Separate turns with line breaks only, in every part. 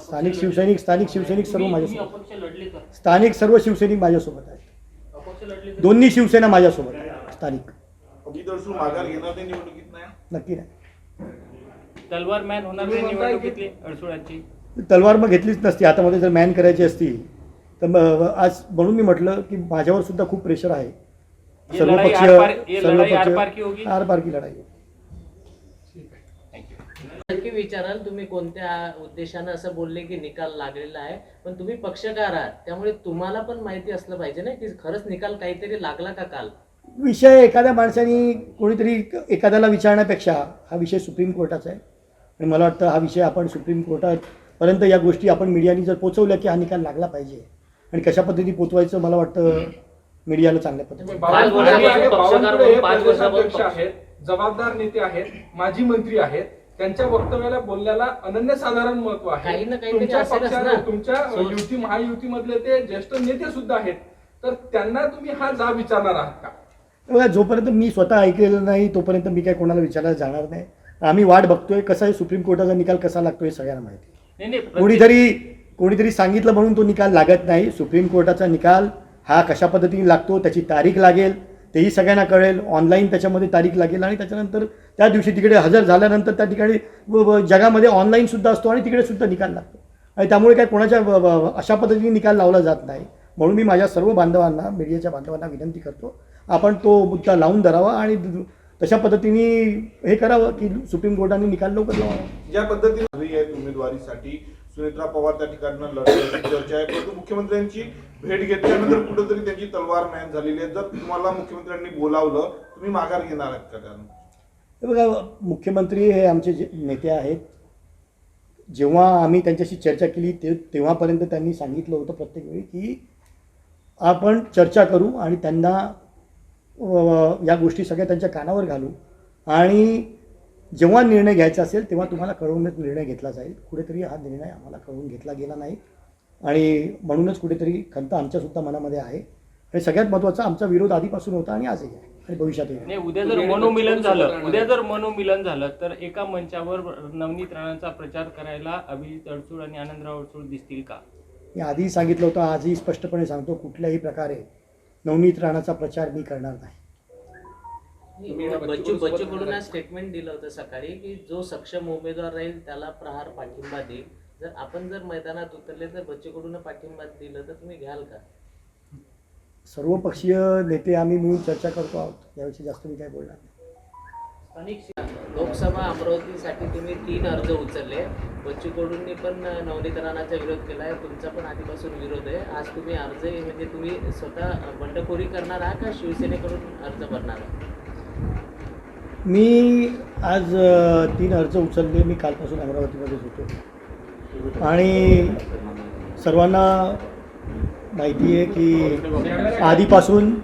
स्थानिक शिवसैनिक स्थानिक शिवसैनिक सर्व माझ्यासोबत. स्थानिक सर्व शिवसैनिक माझ्यासोबत आहेत? दोन्ही शिवसेना माझ्यासोबत आहे स्थानिक. नक्की नाही.
तलवार मॅन होणार अडसुळांची.
तलवार मग घेतलीच नसती. हातामध्ये जर मॅन करायची असती तर मग आज म्हणून मी म्हटलं की माझ्यावर सुद्धा खूप प्रेशर आहे. सर्व पक्ष सर्व
लढाई
पक्ष
आरपार की होगी?
आरपार की लढाई. आहे.
नक्की विचाराल तुम्ही कोणत्या उद्देशानं असं बोलले की निकाल लागलेला आहे पण तुम्ही पक्षकार आहात त्यामुळे तुम्हाला पण माहिती असलं पाहिजे ना की खरंच निकाल काहीतरी लागला का काल?
विषय एखाद्या माणसाने कोणीतरी एखाद्याला विचारण्यापेक्षा हा विषय सुप्रीम कोर्टाचा आहे. आणि मला वाटतं हा विषय आपण सुप्रीम कोर्टापर्यंत या गोष्टी आपण मीडियाने जर पोचवल्या की हा निकाल लागला पाहिजे. आणि कशा पद्धती पोचवायचं मला वाटतं मीडियाला चांगल्या पद्धतीने.
हे हे जबाबदार नेते आहेत माजी मंत्री आहेत. त्यांच्या वक्तव्याला बोलण्याला अनन्यसाधारण महत्त्व आहे
काही ना काहीतरी
तुमच्या
असेलच
पक्षात
ना.
तुमच्या. युती महायुतीमधले ते ज्येष्ठ नेते सुद्धा आहेत तर त्यांना तुम्ही हा जा विचारणार आहात का
बघा जोपर्यंत मी स्वतः ऐकलेलं नाही तोपर्यंत मी काय कोणाला विचारायला जाणार नाही आम्ही वाट बघतोय कसा आहे सुप्रीम कोर्टाचा निकाल कसा लागतोय हे सगळ्यांना माहिती आहे.
नाही नाही प्रत्येक-
कोणीतरी कोणीतरी सांगितलं म्हणून तो निकाल लागत नाही सुप्रीम कोर्टाचा निकाल हा कशा पद्धतीने लागतो त्याची तारीख लागेल तेही सगळ्यांना कळेल. ऑनलाईन त्याच्यामध्ये तारीख लागेल आणि त्याच्यानंतर त्या दिवशी तिकडे हजर झाल्यानंतर त्या ठिकाणी जगामध्ये ऑनलाईनसुद्धा असतो आणि तिकडेसुद्धा निकाल लागतो. आणि त्यामुळे काय कोणाच्या अशा पद्धतीने निकाल लावला जात नाही. म्हणून मी माझ्या सर्व बांधवांना मीडियाच्या बांधवांना विनंती करतो आपण तो मुद्दा लावून धरावा आणि तशा पद्धतीने हे करावं की सुप्रीम कोर्टाने निकाल लवकर लावावा.
ज्या पद्धतीने हवी उमेदवारीसाठी सुनेत्रा पवार त्या ठिकाणी लढण्याची चर्चा आहे. परंतु मुख्यमंत्र्यांची भेट घेतल्यानंतर कुठेतरी त्यांची तलवार मॅन झालेली आहे. जर तुम्हाला मुख्यमंत्र्यांनी बोलावलं तुम्ही माघार घेणार आहात का त्यानं?
बघा मुख्यमंत्री हे आमचे जे नेते आहेत. जेव्हा आम्ही त्यांच्याशी चर्चा केली ते तेव्हापर्यंत त्यांनी सांगितलं होतं प्रत्येक वेळी की आपण चर्चा करू आणि त्यांना या गोष्टी सगळ्या त्यांच्या कानावर घालू. आणि जेव्हा निर्णय घ्यायचा असेल तेव्हा तुम्हाला कळवूनच निर्णय घेतला जाईल. कुठेतरी हा निर्णय आम्हाला कळवून घेतला गेला नाही. आणि म्हणूनच कुठेतरी खंत आमच्यासुद्धा मनामध्ये आहे. आणि सगळ्यात महत्त्वाचा आमचा विरोध आधीपासून होता आणि आजही आहे. आणि भविष्यातही.
नाही उद्या जर मनोमिलन झालं उद्या जर मनोमिलन झालं तर एका मंचावर नवनीत राणांचा प्रचार करायला अभिजित अडसूळ आणि आनंदराव अडसूळ दिसतील का?
मी आधीही सांगितलं होतं आजही स्पष्टपणे सांगतो कुठल्याही प्रकारे नवनीत राणाचा प्रचार मी करणार नाही.
बच्चू बच्चू कडून आज स्टेटमेंट दिलं होतं सकाळी की जो सक्षम उमेदवार राहील त्याला प्रहार पाठिंबा देईल. जर आपण जर मैदानात उतरले तर बच्चू कडून पाठिंबा दिलं तर तुम्ही घ्याल का?
सर्व पक्षीय नेते आम्ही मिळून चर्चा करतो आहोत. याविषयी जास्त मी काय बोलणार नाही.
स्थानिक लोकसभा अमरावतीसाठी तुम्ही तीन अर्ज उचलले. बच्चू कडूंनी पण नवनीत राणाचा विरोध केला आहे तुमचा पण आधीपासून विरोध आहे. आज तुम्ही अर्ज म्हणजे तुम्ही स्वतः बंडखोरी करणार आहात का? शिवसेनेकडून अर्ज भरणार आहात?
मी आज तीन अर्ज उचलले. मी कालपासून अमरावतीमध्येच होतो. आणि सर्वांना माहिती आहे की आधीपासून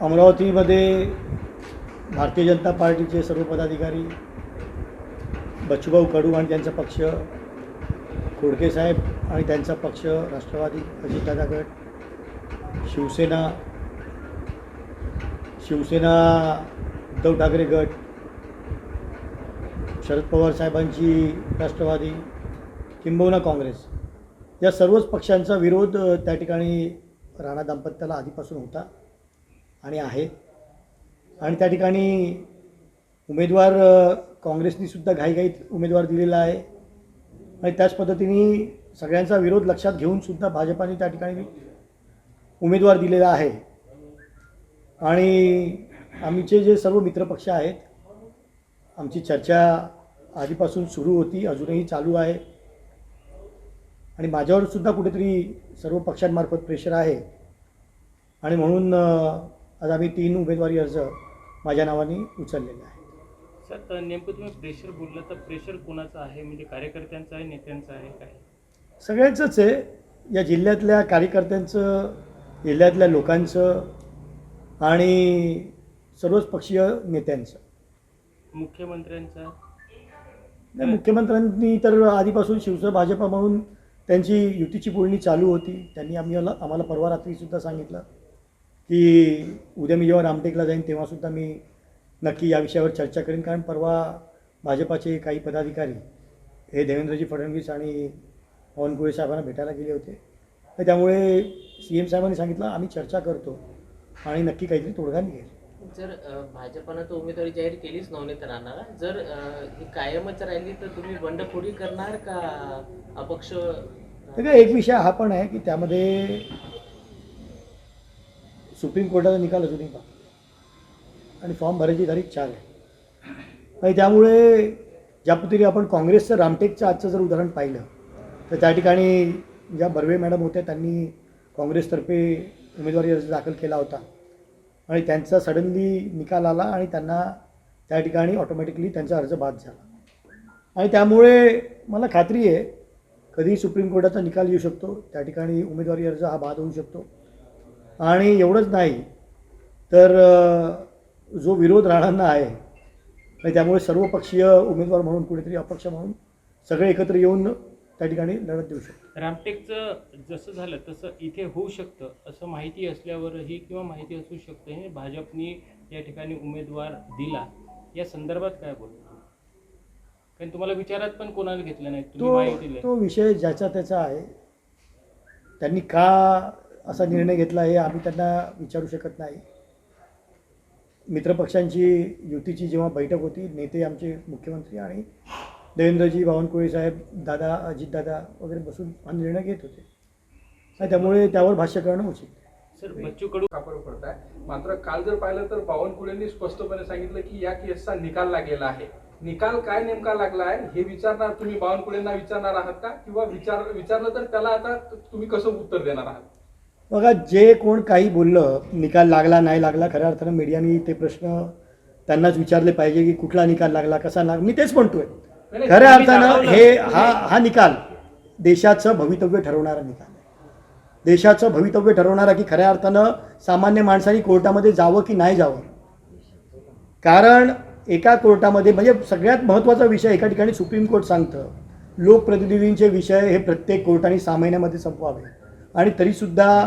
अमरावतीमध्ये भारतीय जनता पार्टीचे सर्व पदाधिकारी बच्चूभाऊ कडू आणि त्यांचा पक्ष खोडके साहेब आणि त्यांचा पक्ष राष्ट्रवादी अजितदादा गट शिवसेना शिवसेना उद्धव ठाकरे गट शरद पवार साहेबांची राष्ट्रवादी किंबहुना काँग्रेस या सर्वच पक्षांचा विरोध त्या ठिकाणी राणा दाम्पत्याला आधीपासून होता आणि आहे. आणि त्या ठिकाणी उमेदवार काँग्रेसनीसुद्धा घाईघाईत उमेदवार दिलेला आहे. आणि त्याच पद्धतीने सगळ्यांचा विरोध लक्षात घेऊन सुद्धा भाजपाने त्या ठिकाणी उमेदवार दिलेला आहे. आणि आमचे जे सर्व मित्रपक्ष आहेत आमची चर्चा आधीपासून सुरू होती अजूनही चालू आहे. आणि माझ्यावर सुद्धा कुठेतरी सर्व पक्षांमार्फत प्रेशर आहे. आणि म्हणून आज आम्ही तीन उमेदवारी अर्ज माझ्या नावाने उचललेले आहे
सर तर नेमकं तुम्ही प्रेशर बोललं तर प्रेशर कोणाचं आहे? म्हणजे कार्यकर्त्यांचं आहे नेत्यांचं आहे काय?
सगळ्यांचंच आहे. या जिल्ह्यातल्या कार्यकर्त्यांचं जिल्ह्यातल्या लोकांचं आणि सर्वच पक्षीय नेत्यांचं.
मुख्यमंत्र्यांचं?
नाही मुख्यमंत्र्यांनी तर आधीपासून शिवसेना भाजपा म्हणून त्यांची युतीची बोलणी चालू होती. त्यांनी आम्हाला आम्हाला परवा रात्रीसुद्धा सांगितलं की उद्या मी जेव्हा रामटेकला जाईन तेव्हासुद्धा मी नक्की या विषयावर चर्चा करेन. कारण परवा भाजपाचे काही पदाधिकारी हे देवेंद्रजी फडणवीस आणि पवनकुळे साहेबांना भेटायला गेले होते. तर त्यामुळे सी एम साहेबांनी सांगितलं आम्ही चर्चा करतो. आणि नक्की काहीतरी तोडगा निघेल.
जर भाजपनं तर उमेदवारी जाहीर केलीच नवनीत राणा जर ही कायमच राहिली तर तुम्ही बंडखोरी करणार का अपक्ष?
एक विषय हा पण आहे की त्यामध्ये सुप्रीम कोर्टाचा निकाल अजूनही बाकी आणि फॉर्म भरायची तारीख चार आहे. आणि त्यामुळे ज्या पद्धतीने आपण काँग्रेसचं रामटेकचं आजचं जर उदाहरण पाहिलं तर त्या ठिकाणी ज्या बर्वे मॅडम होत्या त्यांनी काँग्रेसतर्फे उमेदवारी अर्ज दाखल केला होता. आणि त्यांचा सडनली निकाल आला आणि त्यांना त्या ठिकाणी ऑटोमॅटिकली त्यांचा अर्ज बाद झाला. आणि त्यामुळे मला खात्री आहे कधी सुप्रीम कोर्टाचा निकाल येऊ शकतो त्या ठिकाणी उमेदवारी अर्ज हा बाद होऊ शकतो. आणि एवढंच नाही तर जो विरोध राणांना आहे आणि त्यामुळे सर्वपक्षीय उमेदवार म्हणून कुठेतरी अपक्ष म्हणून सगळे एकत्र येऊन त्या ठिकाणी लढत देऊ शकतो.
रामटेकचं जसं झालं तसं इथे होऊ शकतं असं माहिती असल्यावरही किंवा माहिती असू शकतं हे भाजपनी या ठिकाणी उमेदवार दिला. या संदर्भात काय बोलतो कारण तुम्हाला विचारात पण कोणाला घेतलं नाही? तुम्ही
तो
दिली.
तो विषय ज्याचा त्याचा आहे त्यांनी का असा निर्णय घेतला हे आम्ही त्यांना विचारू शकत नाही. मित्रपक्षांची युतीची जेव्हा बैठक होती नेते आमचे मुख्यमंत्री आणि देवेंद्रजी बावनकुळे साहेब दादा अजितदादा वगैरे बसून निर्णय घेत होते. त्यामुळे त्यावर भाष्य करणं उचित.
सर बच्चू कडू
कापड पडत आहे मात्र काल जर पाहिलं तर बावनकुळेंनी स्पष्टपणे सांगितलं की या केसचा निकाल लागलेला आहे. निकाल काय नेमका लागला आहे हे विचारणार तुम्ही बावनकुळेंना विचारणार आहात का? किंवा विचार विचारलं तर त्याला आता तुम्ही कसं उत्तर देणार आहात?
बघा जे कोण काही बोललं निकाल लागला नाही लागला खऱ्या अर्थानं मीडियाने ते प्रश्न त्यांनाच विचारले पाहिजे की कुठला निकाल लागला कसा लागला. मी तेच म्हणतोय. खऱ्या अर्थानं. हे हा हा निकाल देशाचं भवितव्य ठरवणारा निकाल आहे. देशाचं भवितव्य ठरवणारा की खऱ्या अर्थानं सामान्य माणसाने कोर्टामध्ये जावं की नाही जावं? कारण एका कोर्टामध्ये म्हणजे सगळ्यात महत्त्वाचा विषय एका ठिकाणी सुप्रीम कोर्ट सांगतं लोकप्रतिनिधींचे विषय हे प्रत्येक कोर्टाने सहा महिन्यामध्ये संपवावे. आणि तरीसुद्धा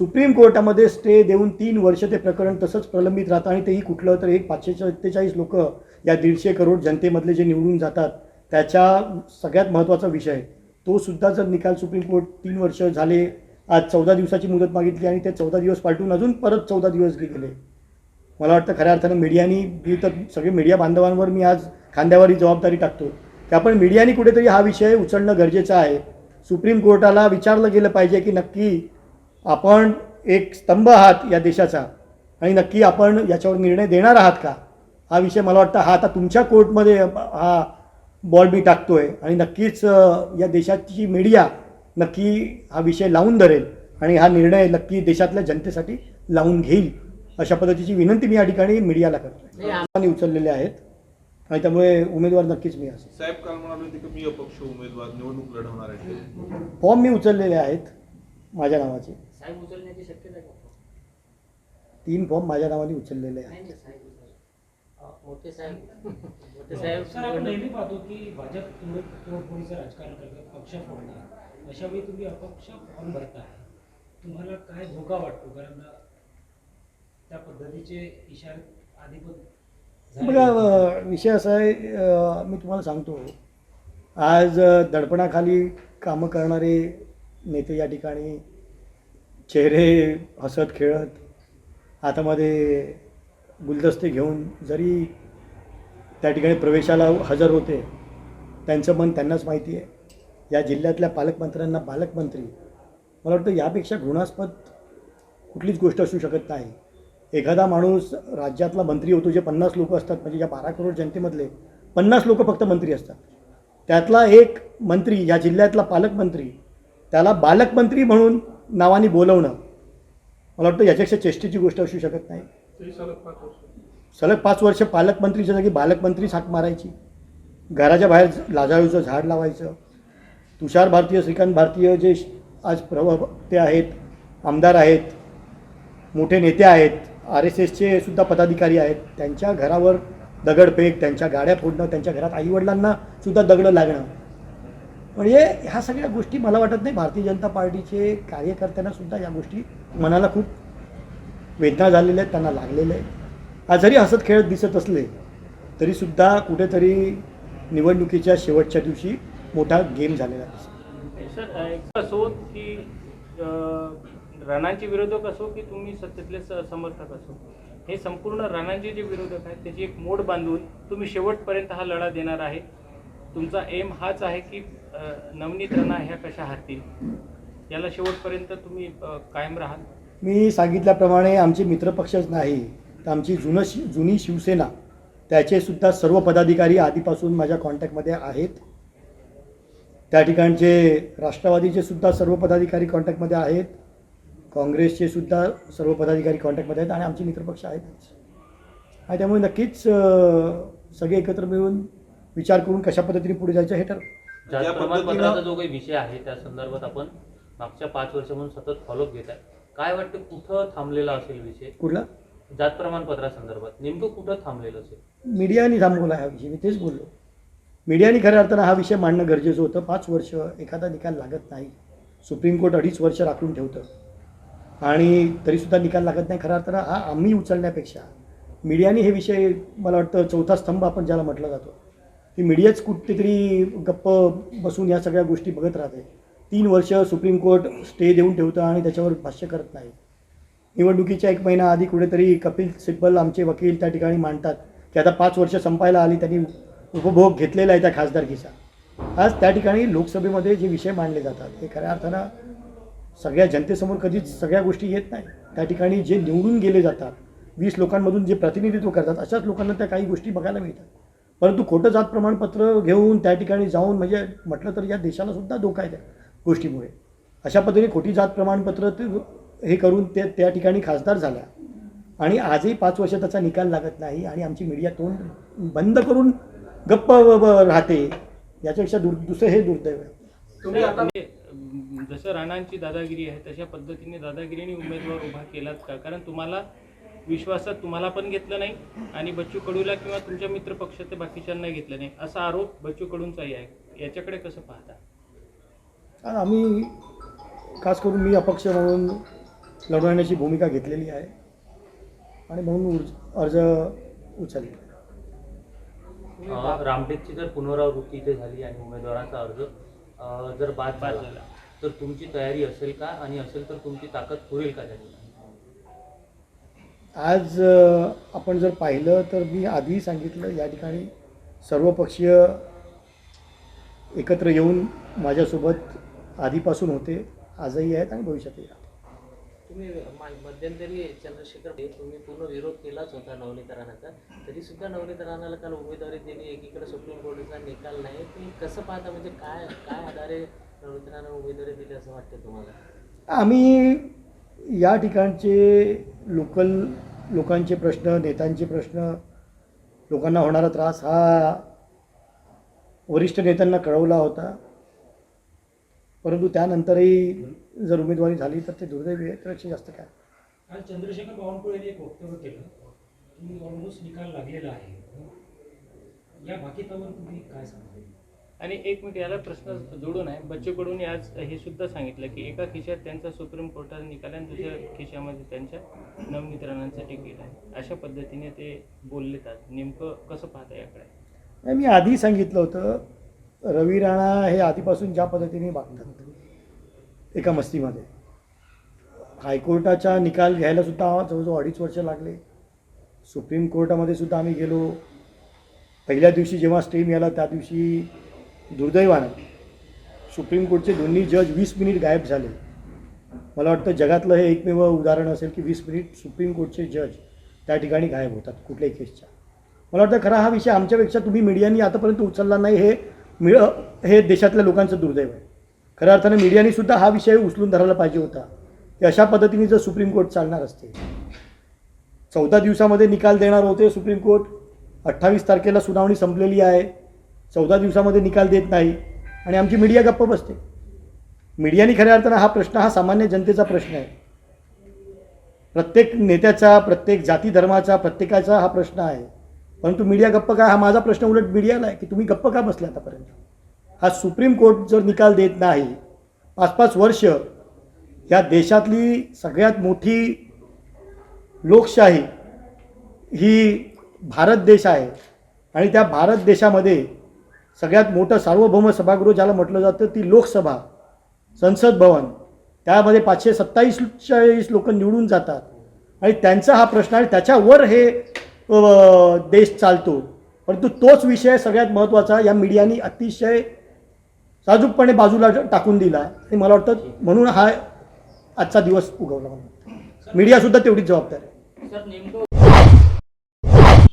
सुप्रीम कोर्टामध्ये स्टे देऊन तीन वर्ष ते प्रकरण तसंच प्रलंबित राहतं आणि तेही कुठलं तर एक पाचशे सत्तेचाळीस लोक या दीडशे करोड जनतेमधले जे निवडून जातात त्याच्या सगळ्यात महत्त्वाचा विषय तो सुद्धा जर निकाल सुप्रीम कोर्ट तीन वर्ष झाले आज चौदा दिवसाची मुदत मागितली आणि ते चौदा दिवस पालटून अजून परत चौदा दिवस गेले. मला वाटतं खऱ्या अर्थानं मीडियानी मी तर सगळे मीडिया बांधवांवर मी आज खांद्यावर ही जबाबदारी टाकतो. की आपण मीडियानी कुठेतरी हा विषय उचलणं गरजेचं आहे. सुप्रीम कोर्टाला विचारलं गेलं पाहिजे की नक्की आपण एक स्तंभ आहात या देशाचा आणि नक्की आपण याच्यावर निर्णय देणार आहात का? हा विषय मला वाटतं हा आता तुमच्या कोर्टमध्ये हा बॉल मी टाकतोय. आणि नक्कीच या देशाची मीडिया नक्की हा विषय लावून धरेल. आणि हा निर्णय नक्की देशातल्या जनतेसाठी लावून घेईल अशा पद्धतीची विनंती मी या ठिकाणी मीडियाला
आम-
आणि उचललेले आहेत. आणि त्यामुळे उमेदवार नक्कीच मी असेल.
साहेब काल म्हणाले मी अपक्ष उमेदवार निवडणूक लढवणार आहे.
फॉर्म मी उचललेले आहेत माझ्या नावाचे.
साहेब उचलण्याची शक्यता आहे का?
तीन फॉर्म माझ्या नावाने उचललेले आहेत.
मोठे साहेब. मोठे साहेब
सर आपण नेहमी पाहतो की भाजप तुम्ही तोडफोडीचं राजकारण करतात पक्ष फोडणे अशा वेळी तुम्ही अपक्ष फॉर्म भरताय तुम्हाला काय धोका वाटतो? कारण त्या पद्धतीचे इशारे आधी पण.
बघा विषय असा आहे मी तुम्हाला सांगतो. आज दडपणाखाली कामं करणारे नेते या ठिकाणी चेहरे हसत खेळत हातामध्ये गुलदस्ते घेऊन जरी त्या ठिकाणी प्रवेशाला हजर होते त्यांचं मन त्यांनाच माहिती आहे. या जिल्ह्यातल्या पालकमंत्र्यांना पालकमंत्री मला वाटतं यापेक्षा घृणास्पद कुठलीच गोष्ट असू शकत नाही. एखादा माणूस राज्यातला मंत्री होतो जे पन्नास लोक असतात म्हणजे या बारा करोड जनतेमधले पन्नास लोक फक्त मंत्री असतात. त्यातला एक मंत्री या जिल्ह्यातला पालकमंत्री त्याला बालकमंत्री म्हणून नावाने बोलवणं मला वाटतं याच्यापेक्षा चेष्टेची गोष्ट असू शकत नाही.
सलग पाच वर्ष.
सलग पाच वर्ष पालकमंत्रीच्या जागी बालकमंत्रीच हाक मारायची. घराच्या बाहेर लाजाळूचं झाड लावायचं. तुषार भारतीय श्रीकांत भारतीय जे आज प्रवक्ते आहेत आमदार आहेत मोठे नेते आहेत आर एस एसचे सुद्धा पदाधिकारी आहेत त्यांच्या घरावर दगडफेक त्यांच्या गाड्या फोडणं त्यांच्या घरात आईवडिलांना सुद्धा दगडं लागणं. म्हणजे ह्या सगळ्या गोष्टी मला वाटत नाही भारतीय जनता पार्टीचे कार्यकर्त्यांना सुद्धा या गोष्टी मनाला खूप वेदना झालेल्या आहेत त्यांना लागलेल्या आहेत आज जरी हसत खेळत दिसत असले तरीसुद्धा कुठेतरी निवडणुकीच्या शेवटच्या दिवशी मोठा गेम झालेला
दिसतो. एक असो की अ, राणांचे विरोधक असो की तुम्ही सत्तेतले स- समर्थक असो हे संपूर्ण राणांचे जे विरोधक आहेत त्याची एक मोड बांधून तुम्ही शेवटपर्यंत हा लढा देणार आहे. तुमचा एम हाच आहे की नवनीत राणा ह्या कशा हरतील? याला शेवटपर्यंत तुम्ही कायम राहाल.
मी सांगितल्याप्रमाणे आमचे मित्रपक्षच नाही तर आमची जुनं शि जुनी शिवसेना त्याचे सुद्धा सर्व पदाधिकारी आधीपासून माझ्या कॉन्टॅक्टमध्ये आहेत. त्या ठिकाणचे राष्ट्रवादीचे सुद्धा सर्व पदाधिकारी कॉन्टॅक्टमध्ये आहेत. काँग्रेसचे सुद्धा सर्व पदाधिकारी कॉन्टॅक्टमध्ये आहेत आणि आमचे मित्रपक्ष आहेतच आणि त्यामुळे नक्कीच सगळे एकत्र मिळून विचार करून कशा पद्धतीने पुढे जायचं हे ठरवू.
या
जात
पद्धतीनं-
प्रमाणपत्राचा जो काही विषय आहे त्या संदर्भात आपण मागच्या पाच वर्षापासून सतत फॉलोअप घेत आहे. काय वाटतं कुठं थांबलेला असेल विषय?
कुठला?
जात प्रमाणपत्रासंदर्भात. नेमकं कुठं थांबलेलं असेल?
मीडियाने थांबवला हा विषय मी तेच बोललो. मीडियाने खऱ्या अर्थानं हा विषय मांडणं गरजेचं होतं. पाच वर्ष एखादा निकाल लागत नाही. सुप्रीम कोर्ट अडीच वर्ष राखून ठेवतं. आणि तरीसुद्धा निकाल लागत नाही. खऱ्या अर्थानं हा आम्ही उचलण्यापेक्षा मीडियाने हे विषय मला वाटतं चौथा स्तंभ आपण ज्याला म्हटलं जातो की मीडियाच कुठेतरी गप्प बसून या सगळ्या गोष्टी बघत राहते. तीन वर्ष सुप्रीम कोर्ट स्टे देऊन ठेवतं आणि त्याच्यावर भाष्य करत नाही. निवडणुकीच्या एक महिना आधी कुठेतरी कपिल सिब्बल आमचे वकील त्या ठिकाणी मांडतात की आता पाच वर्ष संपायला आली त्यांनी उपभोग घेतलेला आहे त्या खासदारकीचा. आज त्या ठिकाणी लोकसभेमध्ये जे विषय मांडले जातात हे खऱ्या अर्थानं सगळ्या जनतेसमोर कधीच सगळ्या गोष्टी येत नाही. त्या ठिकाणी जे निवडून गेले जातात वीस लोकांमधून जे प्रतिनिधित्व करतात अशाच लोकांना त्या काही गोष्टी बघायला मिळतात. परंतु खोटं जात प्रमाणपत्र घेऊन त्या ठिकाणी जाऊन म्हणजे म्हटलं तर या देशाला सुद्धा धोका आहे त्या. गोष्टीमुळे. अशा पद्धतीने खोटी जात प्रमाणपत्र ते हे करून ते त्या ठिकाणी खासदार झाल्या आणि आजही पाच वर्ष त्याचा निकाल लागत नाही आणि आमची मीडिया तोंड बंद करून गप्प राहते याच्यापेक्षा दुर दुसरं हे दुर्दैव आहे.
तुम्ही आता
जसं राणांची दादागिरी आहे तशा पद्धतीने दादागिरीने उमेदवार उभा केलात का? कारण तुम्हाला विश्वासात तुम्हाला पण घेतलं नाही आणि बच्चू कडूला किंवा तुमच्या मित्र पक्षाच्या बाकीच्यांना घेतलं नाही. असा आरोप बच्चू कडूंचाही आहे. याच्याकडे कसं पाहता?
आणि आम्ही खास करून मी अपक्ष म्हणून लढवण्याची भूमिका घेतलेली आहे. आणि म्हणून उर्ज- अर्ज उचलले.
रामटेकची जर पुनरावृत्ती इथे झाली आणि उमेदवारांचा अर्ज जर बाद
बाद
झाला. तर तुमची तयारी असेल का? आणि असेल तर तुमची ताकद पुरेल का त्याची?
आज आपण जर पाहिलं तर मी आधीही सांगितलं या ठिकाणी सर्वपक्षीय एकत्र येऊन माझ्यासोबत आधीपासून होते आजही आहेत आणि भविष्यातही राहतील.
तुम्ही मध्यंतरी चंद्रशेखर तुम्ही पूर्ण विरोध केलाच होता नवनीत राणाचा तरी सुद्धा नवनीत राणाला काल उमेदवारी दिली एकीकडे सुप्रीम कोर्टाचा निकाल नाही. तुम्ही कसं पाहता? म्हणजे काय काय आधारे नवनीत राणा उमेदवारी दिली असं वाटतं तुम्हाला?
आम्ही या ठिकाणचे लोकल लोकांचे प्रश्न नेत्यांचे प्रश्न लोकांना होणारा त्रास हा वरिष्ठ नेत्यांना कळवला होता. परंतु त्यानंतरही जर उमेदवारी झाली तर ते दुर्दैवी आहे. त्यापेक्षा जास्त काय?
काल चंद्रशेखर बावनकुळे यांनी एक वक्तव्य केलं की ऑलमोस्ट निकाल लागलेला आहे. या भाकितावर तुम्ही काय सांगाल
आणि एक मिनिट याला प्रश्न जोडून आहे. बच्चू कडून आज हे सुद्धा सांगितलं की एका खिशात त्यांचा सुप्रीम कोर्टाचा निकाल आणि दुसऱ्या खिशामध्ये त्यांच्या नवनीत राणांचं तिकीट आहे. अशा पद्धतीने ते बोललेत आज. नेमकं कसं पाहता याकडे?
नाही, मी आधी सांगितलं होतं रवी राणा हे आधीपासून ज्या पद्धतीने वागतात एका मस्तीमध्ये. हायकोर्टाचा निकाल घ्यायला सुद्धा जवळजवळ अडीच वर्ष लागले. सुप्रीम कोर्टामध्ये सुद्धा आम्ही गेलो. पहिल्या दिवशी जेव्हा स्टे मिळाला त्या दिवशी दुर्दैवानं सुप्रीम कोर्टचे दोन्ही जज वीस मिनिट गायब झाले. मला वाटतं जगातलं हे एकमेव उदाहरण असेल की वीस मिनिट सुप्रीम कोर्टचे जज त्या ठिकाणी गायब होतात कुठल्याही केसच्या. मला वाटतं खरा हा विषय आमच्यापेक्षा तुम्ही मीडियानी आतापर्यंत उचलला नाही हे मिळ हे देशातल्या लोकांचं दुर्दैव आहे. खऱ्या अर्थानं मीडियानेसुद्धा हा विषय उचलून धरायला पाहिजे होता. की अशा पद्धतीने जर सुप्रीम कोर्ट चालणार असते. चौदा दिवसामध्ये निकाल देणार होते सुप्रीम कोर्ट. अठ्ठावीस तारखेला सुनावणी संपलेली आहे. चौदा दिवसामध्ये निकाल देत नाही. आणि आमची मीडिया गप्प बसते. मीडियाने खऱ्या अर्थानं हा प्रश्न हा सामान्य जनतेचा प्रश्न आहे. प्रत्येक नेत्याचा प्रत्येक जाती धर्माचा प्रत्येकाचा हा प्रश्न आहे. परंतु मीडिया गप्प काय हा माझा प्रश्न उलट मीडियाला आहे की तुम्ही गप्प का बसल्या आतापर्यंत? हा सुप्रीम कोर्ट जर निकाल देत नाही पाच पाच वर्ष या देशातली सगळ्यात मोठी लोकशाही ही भारत देश आहे. आणि त्या भारत देशामध्ये सगळ्यात मोठं सार्वभौम सभागृह ज्याला म्हटलं जातं ती लोकसभा संसद भवन. त्यामध्ये पाचशे सत्तावीस चाळीस लोक निवडून जातात. आणि त्यांचा हा प्रश्न आहे त्याच्यावर हे देश चालतो. परंतु तोच विषय सगळ्यात महत्त्वाचा या मीडियाने अतिशय साजूकपणे बाजूला टाकून दिला. आणि मला वाटतं म्हणून हा आजचा दिवस उगवला. मीडियासुद्धा तेवढीच जबाबदार आहे.